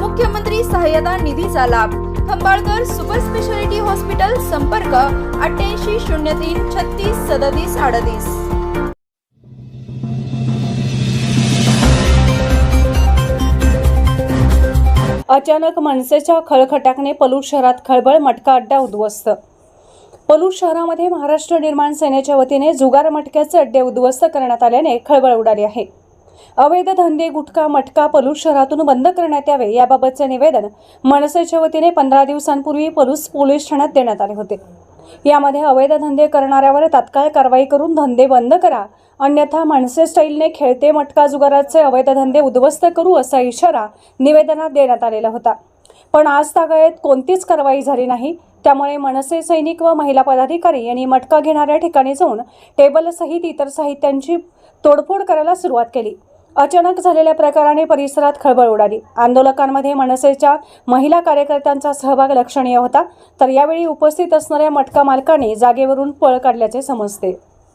मुख्यमंत्री सहाय्यता निधीचा लाभ. खंबाळकर सुपर स्पेशालिटी हॉस्पिटल संपर्क अठ्ठ्याऐंशी शून्य तीन छत्तीस सदतीस अडतीस. अचानक मनसेच्या खळखटाकने पलूस शहरात खळबळ मटका अड्डा उद्ध्वस्त. पलूस शहरामध्ये महाराष्ट्र निर्माण सेनेच्या वतीने जुगार मटक्याचे अड्डे उद्ध्वस्त करण्यात आल्याने खळबळ उडाली आहे. अवैध धंदे गुटखा मटका पलूस शहरातून बंद करण्यात यावे याबाबतचे निवेदन मनसेच्या वतीने पंधरा दिवसांपूर्वी पलूस पोलीस ठाण्यात देण्यात आले होते. यामध्ये अवैध धंदे करणाऱ्यावर तात्काळ कारवाई करून धंदे बंद करा अन्यथा मनसे स्टाईलने खेळते मटका जुगाराचे अवैध धंदे उद्ध्वस्त करू असा इशारा निवेदनात देण्यात आलेला होता. पण आज तागायत कोणतीच कारवाई झाली नाही. त्यामुळे मनसे सैनिक व महिला पदाधिकारी यांनी मटका घेणाऱ्या ठिकाणी जाऊन टेबलसहित इतर साहित्यांची तोडफोड करायला सुरुवात केली. अचानक झालेल्या प्रकाराने परिसरात खळबळ उडाली. आंदोलकांमध्ये मनसेच्या महिला कार्यकर्त्यांचा सहभाग लक्षणीय होता तर यावेळी उपस्थित असणाऱ्या मटका मालकाने जागेवरून पळ काढल्याचे समजते.